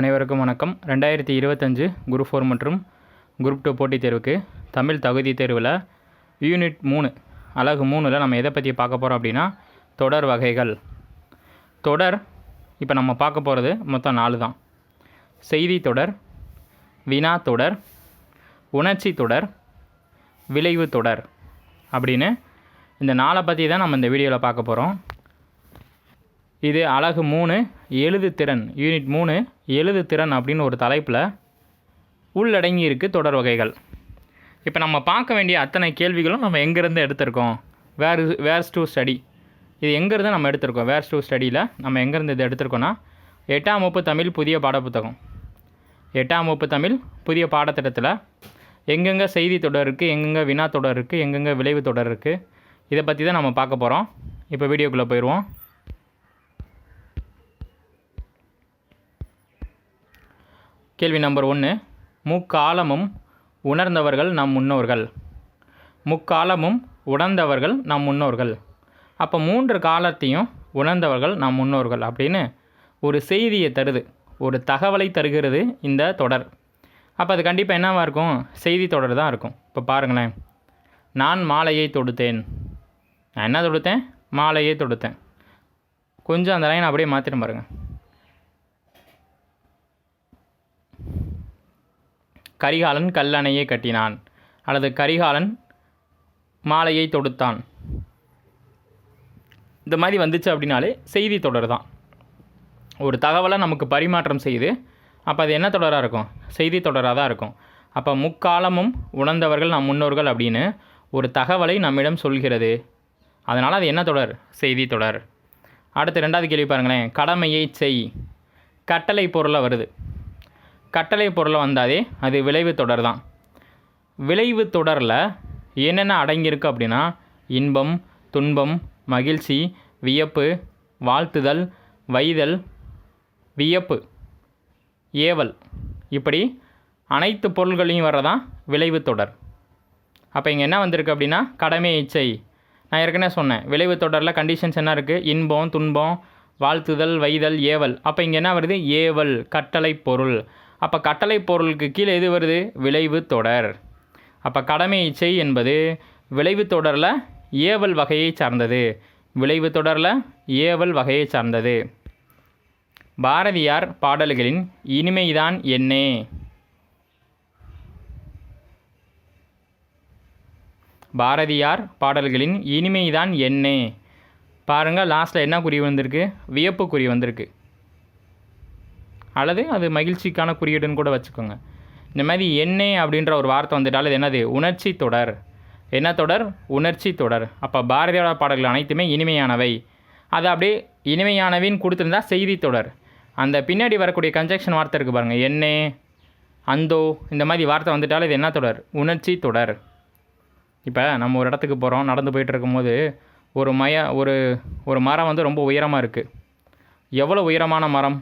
அனைவருக்கும் வணக்கம். ரெண்டாயிரத்தி இருபத்தஞ்சு குரூப் ஃபோர் மற்றும் குரூப் டூ போட்டித் தேர்வுக்கு தமிழ் தகுதி தேர்வில் யூனிட் மூணு அலகு மூணில் நம்ம எதை பற்றி பார்க்க போகிறோம் அப்படின்னா தொடர் வகைகள். தொடர் இப்போ நம்ம பார்க்க போகிறது மொத்தம் நாலு தான். செய்தி தொடர் வினா தொடர் உணர்ச்சி தொடர் விளைவு தொடர் அப்படின்னு இந்த நாளை பற்றி தான் நம்ம இந்த வீடியோவில் பார்க்க போகிறோம் இது அழகு மூணு எழுது திறன் யூனிட் மூணு எழுது திறன் அப்படின்னு ஒரு தலைப்பில் உள்ளடங்கி இருக்கு தொடர் வகைகள். இப்போ நம்ம பார்க்க வேண்டிய அத்தனை கேள்விகளும் நம்ம எங்கேருந்து எடுத்திருக்கோம்? வேர் வேர்ஸ் டூ ஸ்டடி இது எங்கேருந்து நம்ம எடுத்திருக்கோம்? வேர்ஸ் டூ ஸ்டடியில் நம்ம எங்கேருந்து இது எடுத்திருக்கோன்னா எட்டாம் வகுப்பு தமிழ் புதிய பாடப்புத்தகம். எட்டாம் வகுப்பு தமிழ் புதிய பாடத்திட்டத்தில் எங்கெங்கே செய்தி தொடர் இருக்குது எங்கெங்கே வினா தொடர் இருக்குது எங்கெங்கே விளைவு தொடர் இருக்குது இதை பற்றி தான் நம்ம பார்க்க போகிறோம் இப்போ வீடியோக்குள்ளே போயிடுவோம் கேள்வி நம்பர் ஒன்று. முக்காலமும் உணர்ந்தவர்கள் நம் முன்னோர்கள். முக்காலமும் உணர்ந்தவர்கள் நம் முன்னோர்கள். அப்போ மூன்று காலத்தையும் உணர்ந்தவர்கள் நம் முன்னோர்கள் அப்படின்னு ஒரு செய்தியை தருது. ஒரு தகவலை தருகிறது இந்த தொடர். அப்போ அது கண்டிப்பாக என்னவாக இருக்கும்? செய்தி தொடர் தான் இருக்கும். இப்போ பாருங்களேன். நான் மாலையை தொடுத்தேன். நான் என்ன தொடுத்தேன்? மாலையை தொடுத்தேன். கொஞ்சம் அந்த லைன் அப்படியே மாற்றிட்டு பாருங்கள் கரிகாலன் கல்லணையை கட்டினான். அல்லது கரிகாலன் மாலையை தொடுத்தான். இந்த மாதிரி வந்துச்சு அப்படின்னாலே செய்தி தொடர் தான் ஒரு தகவலை நமக்கு பரிமாற்றம் செய்து அப்போ அது என்ன தொடராக இருக்கும்? செய்தி தொடராக தான் இருக்கும். அப்போ முக்காலமும் உணர்ந்தவர்கள் நம் முன்னோர்கள் அப்படின்னு ஒரு தகவலை நம்மிடம் சொல்கிறது. அதனால் அது என்ன தொடர்? செய்தி தொடர். அடுத்து ரெண்டாவது கேள்வி பாருங்களேன். கடமையை செய். கட்டளை பொருளாக வருது. கட்டளை பொருளை வந்தாலே அது விளைவு தொடர் தான். விளைவு தொடரில் என்னென்ன அடங்கியிருக்கு அப்படின்னா இன்பம் துன்பம் மகிழ்ச்சி வியப்பு வாழ்த்துதல் வைதல் வியப்பு ஏவல். இப்படி அனைத்து பொருள்களையும் வர்றதான் விளைவு தொடர். அப்போ இங்கே என்ன வந்திருக்கு அப்படின்னா கடமை இச்சை. நான் ஏற்கனவே சொன்னேன் விளைவு தொடரில் கண்டிஷன்ஸ் என்ன இருக்குது இன்பம் துன்பம் வாழ்த்துதல் வைதல் ஏவல். அப்போ இங்கே என்ன வருது? ஏவல் கட்டளை பொருள். அப்போ கட்டளை பொருளுக்கு கீழே எது வருது? விளைவு தொடர். அப்போ கடமை இச்சை என்பது விளைவு தொடரில் ஏவல் வகையை சார்ந்தது. விளைவு தொடரில் ஏவல் வகையை சார்ந்தது. பாரதியார் பாடல்களின் இனிமைதான் என்னே. பாரதியார் பாடல்களின் இனிமைதான் என்னே. பாருங்கள் லாஸ்ட்டில் என்ன குறி வந்திருக்கு? வியப்பு குறி வந்திருக்கு. அல்லது அது மகிழ்ச்சிக்கான குறியீடுன்னு கூட வச்சுக்கோங்க. இந்த மாதிரி எண்ணெய் அப்படின்ற ஒரு வார்த்தை வந்துட்டால் அது என்னது? உணர்ச்சி தொடர். என்ன தொடர்? உணர்ச்சி தொடர். அப்போ பாரதியோட பாடல்கள் அனைத்துமே இனிமையானவை. அது அப்படியே இனிமையானவின்னு கொடுத்துருந்தா செய்தி தொடர். அந்த பின்னாடி வரக்கூடிய கன்ஜெக்ஷன் வார்த்தை இருக்குது பாருங்கள் எண்ணெய் அந்தோ இந்த மாதிரி வார்த்தை வந்துட்டால் இது என்ன தொடர்? உணர்ச்சி தொடர். இப்போ நம்ம ஒரு இடத்துக்கு போகிறோம் நடந்து போயிட்டு இருக்கும்போது ஒரு மய ஒரு ஒரு மரம் வந்து ரொம்ப உயரமாக இருக்குது எவ்வளோ உயரமான மரம்?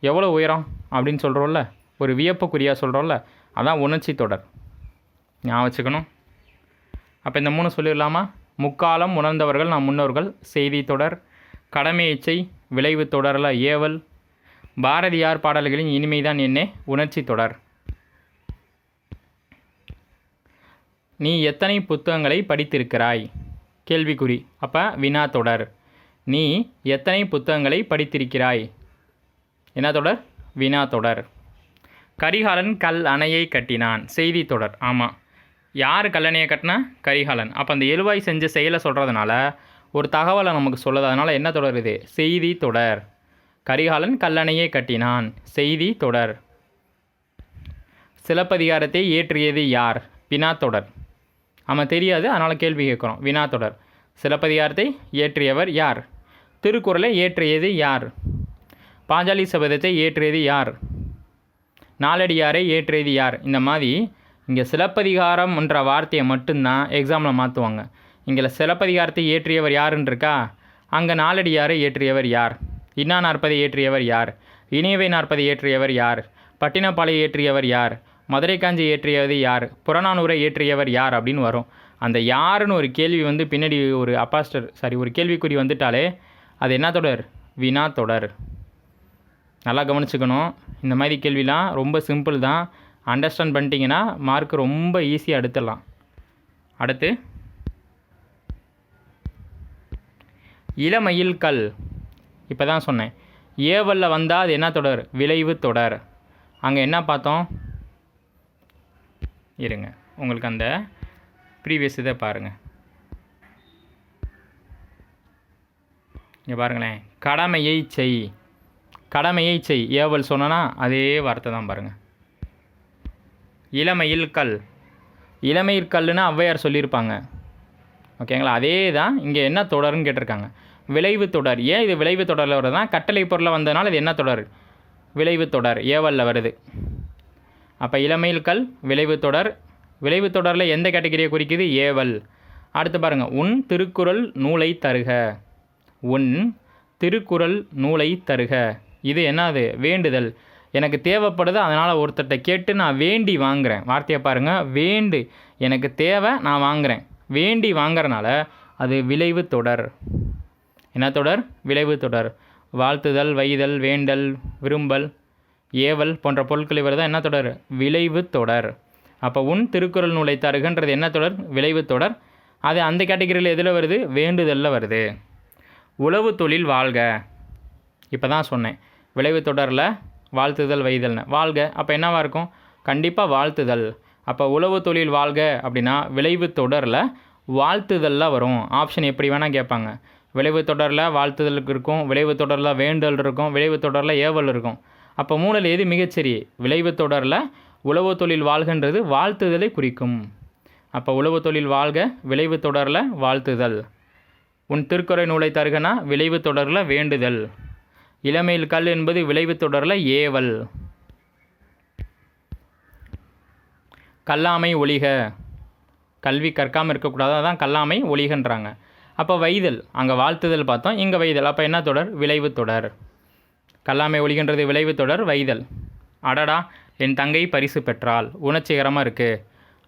எவ்வளோ உயரம் அப்படின்னு சொல்கிறோம்ல ஒரு வியப்புக்குரியாக சொல்கிறோம்ல அதான் உணர்ச்சி தொடர். ஞாபகம் வச்சுக்கணும். அப்போ இந்த மூணு சொல்லிடலாமா? முக்காலம் உணர்ந்தவர்கள் நம் முன்னோர்கள் செய்தி தொடர் கடமை இச்சை விளைவு தொடரில் ஏவல். பாரதியார் பாடல்களின் இனிமைதான் என்னே உணர்ச்சி தொடர். நீ எத்தனை புத்தகங்களை படித்திருக்கிறாய்? கேள்விக்குறி. அப்போ வினா தொடர். நீ எத்தனை புத்தகங்களை படித்திருக்கிறாய்? என்ன தொடர்? வினா தொடர். கரிகாலன் கல் அணையை கட்டினான். செய்தி தொடர். ஆமாம் யார் கல்லணையை கட்டினா? கரிகாலன். அப்போ அந்த எழுவாய் செஞ்ச செயலை சொல்கிறதுனால ஒரு தகவலை நமக்கு சொல்லுது. அதனால் என்ன தொடர் இது? செய்தி தொடர். கரிகாலன் கல்லணையை கட்டினான். செய்தி தொடர். சிலப்பதிகாரத்தை ஏற்றியது யார்? வினா தொடர். ஆமாம் தெரியாது. அதனால் கேள்வி கேட்குறோம். வினா தொடர். சிலப்பதிகாரத்தை இயற்றியவர் யார்? திருக்குறளை இயற்றியது யார்? பாஞ்சாலி சபதத்தை ஏற்றியது யார்? நாலடியாரை ஏற்றியது யார்? இந்த மாதிரி இங்கே சிலப்பதிகாரம் என்ற வார்த்தையை மட்டும்தான் எக்ஸாமில் மாற்றுவாங்க இங்கே சிலப்பதிகாரத்தை இயற்றியவர் யாருன்னு இருக்கா? அங்கே நாலடியாரை ஏற்றியவர் யார்? இன்னா நாற்பதை இயற்றியவர் யார்? இனியவை நாற்பதை ஏற்றியவர் யார்? பட்டினப்பாலை இயற்றியவர் யார்? மதுரை காஞ்சி ஏற்றியது யார்? புறநானூரை இயற்றியவர் யார்? அப்படின்னு வரும். அந்த யாருன்னு ஒரு கேள்வி வந்து பின்னாடி ஒரு அப்பாஸ்டர் சாரி ஒரு கேள்விக்குறி வந்துட்டாலே அது என்ன தொடர்? வினா தொடர். நல்லா கவனிச்சுக்கணும். இந்த மாதிரி கேள்விலாம் ரொம்ப சிம்பிள் தான். அண்டர்ஸ்டாண்ட் பண்ணிட்டீங்கன்னா மார்க் ரொம்ப ஈஸியாக எடுத்துடலாம் அடுத்து. இளமயில் கல். இப்போ தான் சொன்னேன். ஏவலில் வந்தால் அது என்ன தொடர்? விளைவு தொடர். அங்கே என்ன பார்த்தோம்? இருங்க. உங்களுக்கு அந்த ப்ரீவியஸ் இதை பாருங்கள் இங்கே பாருங்களேன். கடமையை செய். கடமையை செய். ஏவல் சொன்னனா அதே வார்த்தை தான் பாருங்கள் இளமையில் கல். இளமையில் கல்லுன்னா ஔவையார் சொல்லியிருப்பாங்க. ஓகேங்களா? அதே தான் இங்கே என்ன தொடர்னு கேட்டிருக்காங்க. விளைவு தொடர். ஏன் இது விளைவு தொடரில் வருதுன்னா கட்டளை பொருளில் வந்ததுனால இது என்ன தொடர்? விளைவு தொடர். ஏவலில் வருது. அப்போ இளமையில் கல் விளைவு தொடர். விளைவு தொடரில் எந்த கேட்டகரியை குறிக்குது? ஏவல். அடுத்து பாருங்கள் உன் திருக்குறள் நூலை தருக. உன் திருக்குறள் நூலை தருக. இது என்னது? வேண்டுதல். எனக்கு தேவைப்படுது அதனால் ஒருத்தர்கிட்ட கேட்டு நான் வேண்டி வாங்குறேன். வார்த்தையை பாருங்கள் வேண்டு. எனக்கு தேவை நான் வாங்குறேன். வேண்டி வாங்குறனால அது விளைவு தொடர். என்ன தொடர்? விளைவு தொடர். வாழ்த்துதல் வைதல் வேண்டல் விரும்பல் ஏவல் போன்ற பொருட்களை வருதா என்ன தொடர்? விளைவு தொடர். அப்போ உன் திருக்குறள் நூலை தருகின்றது என்ன தொடர்? விளைவு தொடர். அது அந்த கேட்டகரியில் எதில் வருது? வேண்டுதலில் வருது. உழவு தொழில் வாழ்க. இப்போ தான் சொன்னேன். விளைவு தொடரில் வாழ்த்துதல் வைதல்னு. வாழ்க அப்போ என்னவாக இருக்கும்? கண்டிப்பாக வாழ்த்துதல். அப்போ உழவு தொழில் வாழ்க அப்படின்னா விளைவு தொடரில் வாழ்த்துதலில் வரும். ஆப்ஷன் எப்படி வேணால் கேட்பாங்க. விளைவு தொடரில் வாழ்த்துதலுக்கு இருக்கும் விளைவு தொடரில் வேண்டல் இருக்கும் விளைவு தொடரில் ஏவல் இருக்கும். அப்போ மூணில் எது மிகச்சரி விளைவு தொடரில் உழவு தொழில் வாழ்கன்றது வாழ்த்துதலை குறிக்கும். அப்போ உழவு தொழில் வாழ்க விளைவு தொடரில் வாழ்த்துதல். உன் திருக்குறை நூலை தருகனா விளைவு தொடரில் வேண்டுதல். இளமையில் கல் என்பது விளைவு தொடரில் ஏவல். கல்லாமை ஒளிக கல்வி கற்காமல் இருக்கக்கூடாது அதான் கல்லாமை ஒளிகன்றாங்க அப்போ வைதல் அங்கே வாழ்த்துதல் பார்த்தோம் இங்கே வைதல். அப்போ என்ன தொடர்? விளைவு தொடர். கல்லாமை ஒளிகின்றது விளைவு தொடர் வைதல். அடடா என் தங்கை பரிசு பெற்றாள். உணர்ச்சிகரமாக இருக்குது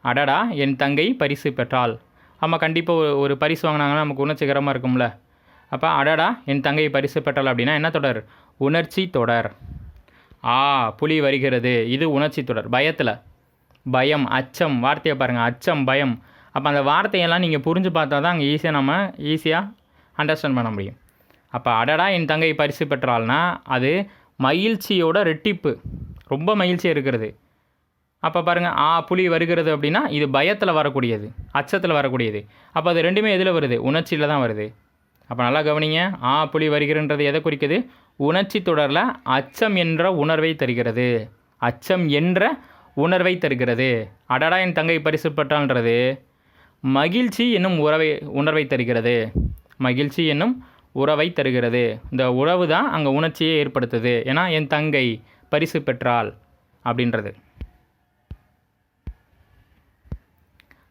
அடடா என் தங்கை பரிசு பெற்றாள். ஆமாம் கண்டிப்பாக ஒரு ஒரு பரிசு வாங்கினாங்கன்னா நமக்கு உணர்ச்சிகரமாக இருக்கும்ல. அப்போ அடடா என் தங்கை பரிசு பெற்றாள் அப்படின்னா என்ன தொடர்? உணர்ச்சி தொடர். ஆ புலி வருகிறது. இது உணர்ச்சி தொடர். பயத்தில். பயம் அச்சம். வார்த்தையை பாருங்கள் அச்சம் பயம். அப்போ அந்த வார்த்தையெல்லாம் நீங்கள் புரிஞ்சு பார்த்தா தான் அங்கே ஈஸியாக நம்ம ஈஸியாக அண்டர்ஸ்டாண்ட் பண்ண முடியும். அப்போ அடடா என் தங்கை பரிசு பெற்றாள்னா அது மகிழ்ச்சியோட ரெட்டிப்பு. ரொம்ப மகிழ்ச்சியாக இருக்கிறது. அப்போ பாருங்கள் ஆ புலி வருகிறது அப்படின்னா இது பயத்தில் வரக்கூடியது. அச்சத்தில் வரக்கூடியது. அப்போ அது ரெண்டுமே எதில் வருது? உணர்ச்சியில் தான் வருது. அப்போ நல்லா கவனிங்க. ஆ புலி வருகிறன்றது எதை குறிக்குது? உணர்ச்சி தொடரில் அச்சம் என்ற உணர்வை தருகிறது. அச்சம் என்ற உணர்வை தருகிறது. அடடா என் தங்கை பரிசு பெற்றான்றது மகிழ்ச்சி என்னும் உறவை உணர்வை தருகிறது. மகிழ்ச்சி என்னும் உறவை தருகிறது. இந்த உறவு தான் அங்கே உணர்ச்சியை ஏற்படுத்துது. ஏன்னா என் தங்கை பரிசு பெற்றாள் அப்படின்றது.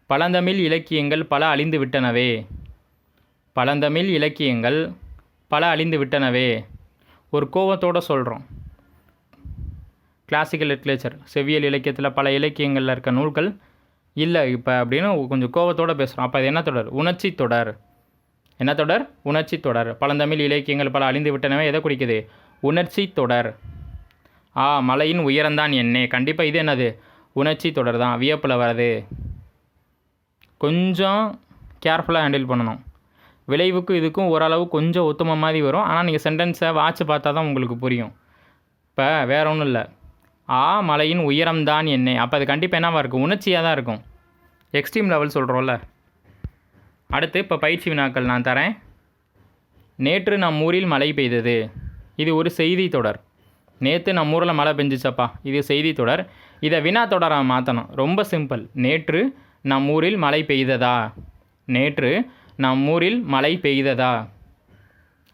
பழந்தமிழ் இலக்கியங்கள் பல அழிந்து விட்டனவே. பழந்தமிழ் இலக்கியங்கள் பல அழிந்து விட்டனவே ஒரு கோவத்தோடு சொல்கிறோம் கிளாசிக்கல் லிட்ரேச்சர் செவ்வியல் இலக்கியத்தில் பல இலக்கியங்களில் இருக்க நூல்கள் இல்லை இப்போ அப்படின்னு கொஞ்சம் கோவத்தோடு பேசுகிறோம் அப்போ அது என்ன தொடர்? உணர்ச்சி தொடர். என்ன தொடர்? உணர்ச்சி தொடர். பழந்தமிழ் இலக்கியங்கள் பல அழிந்து விட்டனவே எதை குறிக்குது? உணர்ச்சி தொடர். ஆ மலையின் உயரம்தான் என்னே. கண்டிப்பாக இது என்னது? உணர்ச்சி தொடர் தான் வியப்பில் வர்றது. கொஞ்சம் கேர்ஃபுல்லாக ஹேண்டில் பண்ணணும். விளைவுக்கும் இதுக்கும் ஓரளவு கொஞ்சம் ஒத்துமை மாதிரி வரும். ஆனால் நீங்கள் சென்டென்ஸை வாட்ச் பார்த்தா தான் உங்களுக்கு புரியும். இப்போ வேற ஒன்றும் இல்லை. ஆ மலையின் உயரம்தான் என்னை. அப்போ அது கண்டிப்பாக என்னவாக இருக்கும்? உணர்ச்சியாக தான் இருக்கும். எக்ஸ்ட்ரீம் லெவல் சொல்கிறோம்ல அடுத்து இப்போ பயிற்சி வினாக்கள் நான் தரேன். நேற்று நம் ஊரில் மழை பெய்தது. இது ஒரு செய்தி தொடர். நேற்று நம்ம ஊரில் மழை பெஞ்சிச்சப்பா. இது செய்தி தொடர். இதை வினா தொடராக மாற்றணும் ரொம்ப சிம்பிள் நேற்று நம் ஊரில் மழை பெய்ததா? நேற்று நம் ஊரில் மழை பெய்ததா?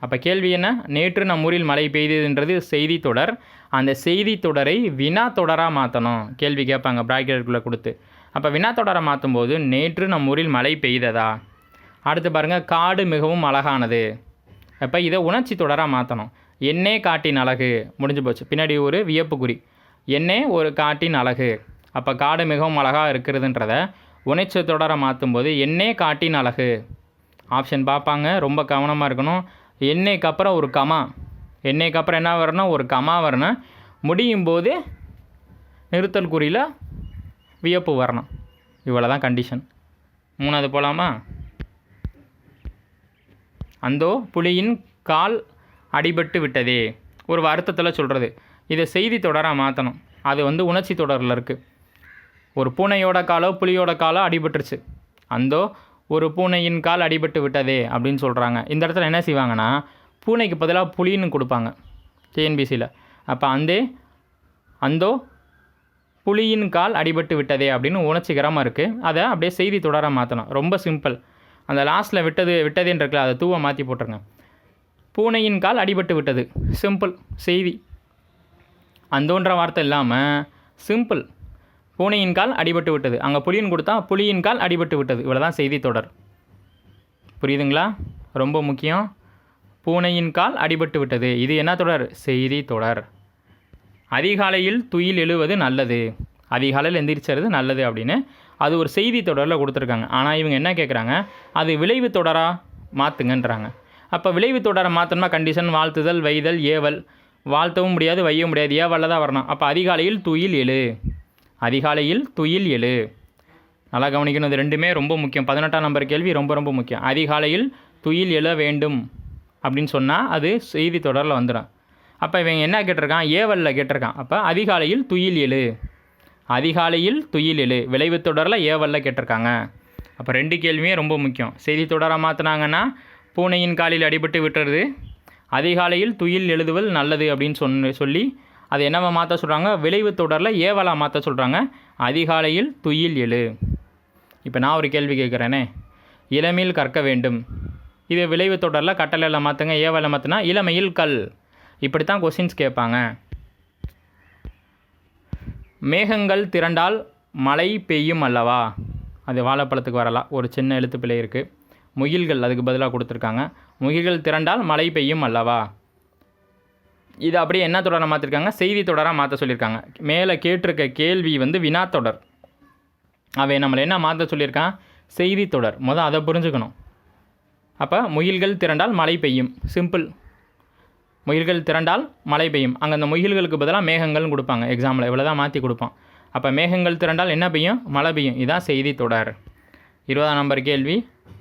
அப்போ கேள்வி என்ன? நேற்று நம் ஊரில் மழை பெய்ததுன்றது செய்தி தொடர். அந்த செய்தி தொடரை வினா தொடராக மாற்றணும் கேள்வி கேட்பாங்க ப்ராக்கெட்டுக்குள்ளே கொடுத்து. அப்போ வினா தொடரை மாற்றும் போது நேற்று நம் ஊரில் மழை பெய்ததா? அடுத்து பாருங்கள் காடு மிகவும் அழகானது. அப்போ இதை உணர்ச்சி தொடராக மாற்றணும் என்னே காட்டின் அழகு. முடிஞ்சு போச்சு. பின்னாடி ஒரு வியப்புக்குறி என்னே ஒரு காட்டின் அழகு. அப்போ காடு மிகவும் அழகாக இருக்கிறதுன்றத உணர்ச்சி தொடரை மாற்றும்போது என்னே காட்டின் அழகு. ஆப்ஷன் பார்ப்பாங்க. ரொம்ப கவனமாக இருக்கணும். எண்ணெய்க்கு அப்புறம் ஒரு கமா. எண்ணெய்க்கு அப்புறம் என்ன வரணும்? ஒரு கமா வரணும். முடியும் போது நிறுத்தல் குறியில் வியப்பு வரணும். இவ்வளோ தான் கண்டிஷன் மூணாவது போகலாமா அந்தோ புலியின் கால் அடிபட்டு விட்டதே. ஒரு வருத்தத்தில் சொல்கிறது இதை செய்தி தொடராக மாற்றணும் அது வந்து உணர்ச்சி தொடரில் இருக்குது ஒரு பூனையோட காலோ புலியோட காலோ அடிபட்டுருச்சு. அந்தோ ஒரு பூனையின் கால் அடிபட்டு விட்டதே அப்படின்னு சொல்கிறாங்க இந்த இடத்துல என்ன செய்வாங்கன்னா பூனைக்கு பதிலாக புலின்னு கொடுப்பாங்க டிஎன்பிசியில் அப்போ அந்தே அந்தோ புலியின் கால் அடிபட்டு விட்டதே அப்படின்னு உணர்ச்சிகரமாக இருக்குது அதை அப்படியே செய்தி தொடர மாற்றணும் ரொம்ப சிம்பிள். அந்த லாஸ்ட்டில் விட்டது விட்டதுன்னு இருக்குல்ல அதை தூவை மாற்றி போட்டுருங்க. பூனையின் கால் அடிபட்டு விட்டது. சிம்பிள். செய்தி. அந்தோன்ற வார்த்தை இல்லாமல் சிம்பிள். பூனையின் கால் அடிபட்டு விட்டது. அங்கே புலியின் கொடுத்தா புலியின் கால் அடிபட்டு விட்டது. இவ்வளோ தான் செய்தி தொடர். புரியுதுங்களா? ரொம்ப முக்கியம். பூனையின் கால் அடிபட்டு விட்டது. இது என்ன தொடர்? செய்தி தொடர். அதிகாலையில் துயில் எழுவது நல்லது. அதிகாலையில் எந்திரிச்சது நல்லது அப்படின்னு அது ஒரு செய்தி தொடரில் கொடுத்துருக்காங்க. ஆனால் இவங்க என்ன கேட்குறாங்க அது விளைவு தொடராக மாற்றுங்கன்றாங்க அப்போ விளைவு தொடரை மாற்றணும்னா கண்டிஷன் வாழ்த்துதல் வைதல் ஏவல். வாழ்த்தவும் முடியாது வையவும் முடியாது. ஏவலில் தான் வரணும். அப்போ அதிகாலையில் துயில் எழு. அதிகாலையில் துயில் எழு. நல்லா கவனிக்கணும் இது ரெண்டுமே ரொம்ப முக்கியம். பதினெட்டாம் நம்பர் கேள்வி ரொம்ப ரொம்ப முக்கியம். அதிகாலையில் துயில் எழ வேண்டும் அப்படின்னு சொன்னால் அது செய்தி தொடரில் வந்துடும் அப்போ இவங்க என்ன கேட்டிருக்கான்? ஏவலில் கேட்டிருக்கான். அப்போ அதிகாலையில் துயில் எழு. அதிகாலையில் துயில் எழு. விளைவு தொடரில் ஏவலில் கேட்டிருக்காங்க. அப்போ ரெண்டு கேள்வியும் ரொம்ப முக்கியம். செய்தி தொடராக மாற்றினாங்கன்னா பூனையின் காலில் அடிபட்டு விட்டுறது அதிகாலையில் துயில் எழுதுவது நல்லது அப்படின்னு சொன்ன சொல்லி அது என்னவா மாற்ற சொல்கிறாங்க விளைவு தொடரில் ஏவலாக மாற்ற சொல்கிறாங்க அதிகாலையில் துயில் எழு. இப்போ நான் ஒரு கேள்வி கேட்குறேனே. இளமையில் கற்க வேண்டும். இது விளைவு தொடரில் கட்டளையில் மாற்றுங்க ஏவலை மாற்றினா இளமையில் கல். இப்படி தான் கொஸ்டின்ஸ் கேட்பாங்க. மேகங்கள் திரண்டால் மழை பெய்யும் அல்லவா? அது வாழைப்பழத்துக்கு வரலாம். ஒரு சின்ன எழுத்து இருக்குது முகில்கள் அதுக்கு பதிலாக கொடுத்துருக்காங்க. முகில்கள் திரண்டால் மழை பெய்யும் அல்லவா? இது அப்படியே என்ன தொடராக மாற்றிருக்காங்க செய்தி தொடராக மாற்ற சொல்லியிருக்காங்க மேலே கேட்டிருக்க கேள்வி வந்து வினாத்தொடர் அவன் நம்மளை என்ன மாற்ற சொல்லியிருக்கான் செய்தி தொடர். முதல் அதை புரிஞ்சுக்கணும். அப்போ முயில்கள் திரண்டால் மழை பெய்யும். சிம்பிள் முயில்கள் திரண்டால் மழை பெய்யும். அங்கே அந்த முயில்களுக்கு பதிலாக மேகங்கள்னு கொடுப்பாங்க. எக்ஸாமில் இவ்வளோ தான் மாற்றி கொடுப்பான் அப்போ மேகங்கள் திரண்டால் என்ன பெய்யும்? மழை பெய்யும். இதான் செய்தி தொடர். இருபதாம் நம்பர் கேள்வி.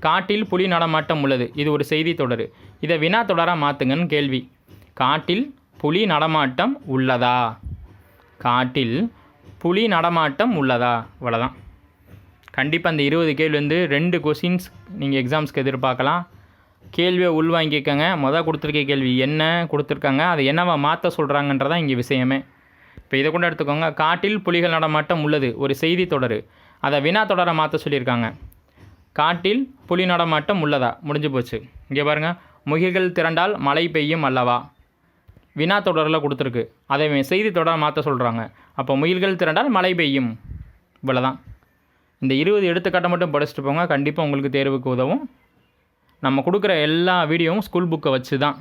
காட்டில் புலி நடமாட்டம் உள்ளது. இது ஒரு செய்தி தொடர். இதை வினா தொடராக மாற்றுங்கன்னு கேள்வி. காட்டில் புலி நடமாட்டம் உள்ளதா? காட்டில் புலி நடமாட்டம் உள்ளதா? இவ்வளோதான் கண்டிப்பாக அந்த இருபது கேள்வி வந்து ரெண்டு கொஷின்ஸ் நீங்கள் எக்ஸாம்ஸ்க்கு எதிர்பார்க்கலாம். கேள்வியை உள்வாங்கிக்கோங்க மொதல் கொடுத்துருக்க கேள்வி என்ன கொடுத்துருக்காங்க? அதை என்னவா மாற்ற சொல்கிறாங்கன்றதான் இங்கே விஷயமே. இப்போ இதை கூட எடுத்துக்கோங்க. காட்டில் புலிகள் நடமாட்டம் உள்ளது. ஒரு செய்தி தொடர். அதை வினா தொடரை மாற்ற சொல்லியிருக்காங்க. காட்டில் புலி நடமாட்டம் உள்ளதா? முடிஞ்சு போச்சு. இங்கே பாருங்கள் முகில்கள் திரண்டால் மழை பெய்யும் அல்லவா? வினா தொடரில் கொடுத்துருக்கு. அதை செய்தி தொடராக மாற்ற சொல்கிறாங்க அப்போ முயல்கள் திரண்டால் மழை பெய்யும். இவ்வளோதான் இந்த இருபது எடுத்துக்காட்டை மட்டும் படிச்சுட்டு போங்க. கண்டிப்பாக உங்களுக்கு தேர்வுக்கு உதவும். நம்ம கொடுக்குற எல்லா வீடியோவும் ஸ்கூல் புக்கை வச்சு தான்